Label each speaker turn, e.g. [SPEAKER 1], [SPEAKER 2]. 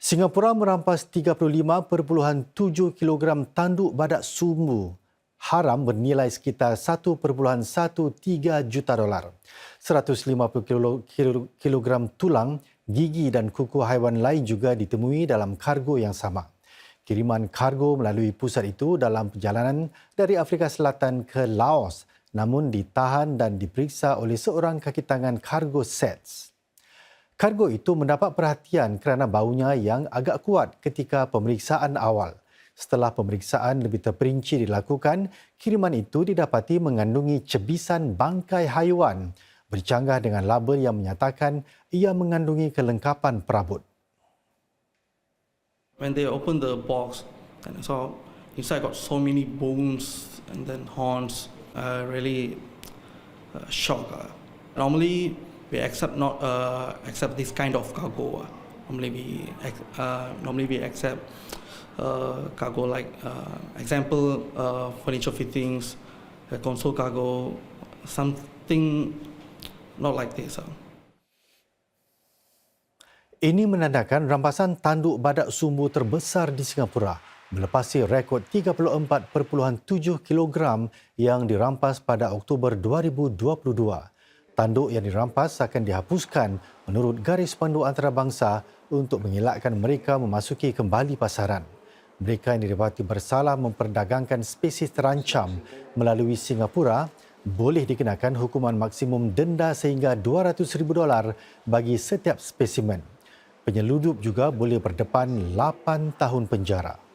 [SPEAKER 1] Singapura merampas 35.7 kg tanduk badak sumbu haram bernilai sekitar 1.13 juta dolar. 150 kg tulang, gigi dan kuku haiwan lain juga ditemui dalam kargo yang sama. Kiriman kargo melalui pusat itu dalam perjalanan dari Afrika Selatan ke Laos namun ditahan dan diperiksa oleh seorang kaki tangan kargo SETS. Kargo itu mendapat perhatian kerana baunya yang agak kuat ketika pemeriksaan awal. Setelah pemeriksaan lebih terperinci dilakukan, kiriman itu didapati mengandungi cebisan bangkai haiwan bercanggah dengan label yang menyatakan ia mengandungi kelengkapan perabot.
[SPEAKER 2] When they opened the box and saw inside got so many bones and then horns, uh, really uh, shocked. Uh. Normally, we accept not uh, accept this kind of cargo. Uh. Normally we uh, normally we accept uh, cargo like uh, example uh, furniture fittings, uh, console cargo, something not like this. Uh.
[SPEAKER 1] Ini menandakan rampasan tanduk badak sumbu terbesar di Singapura melepasi rekod 34.7 kg yang dirampas pada Oktober 2022 tanduk yang dirampas akan dihapuskan menurut garis pandu antarabangsa untuk mengelakkan mereka memasuki kembali pasaran. Mereka yang didapati bersalah memperdagangkan spesies terancam melalui Singapura boleh dikenakan hukuman maksimum denda sehingga 200,000 dolar bagi setiap spesimen. Penyeludup juga boleh berdepan 8 tahun penjara.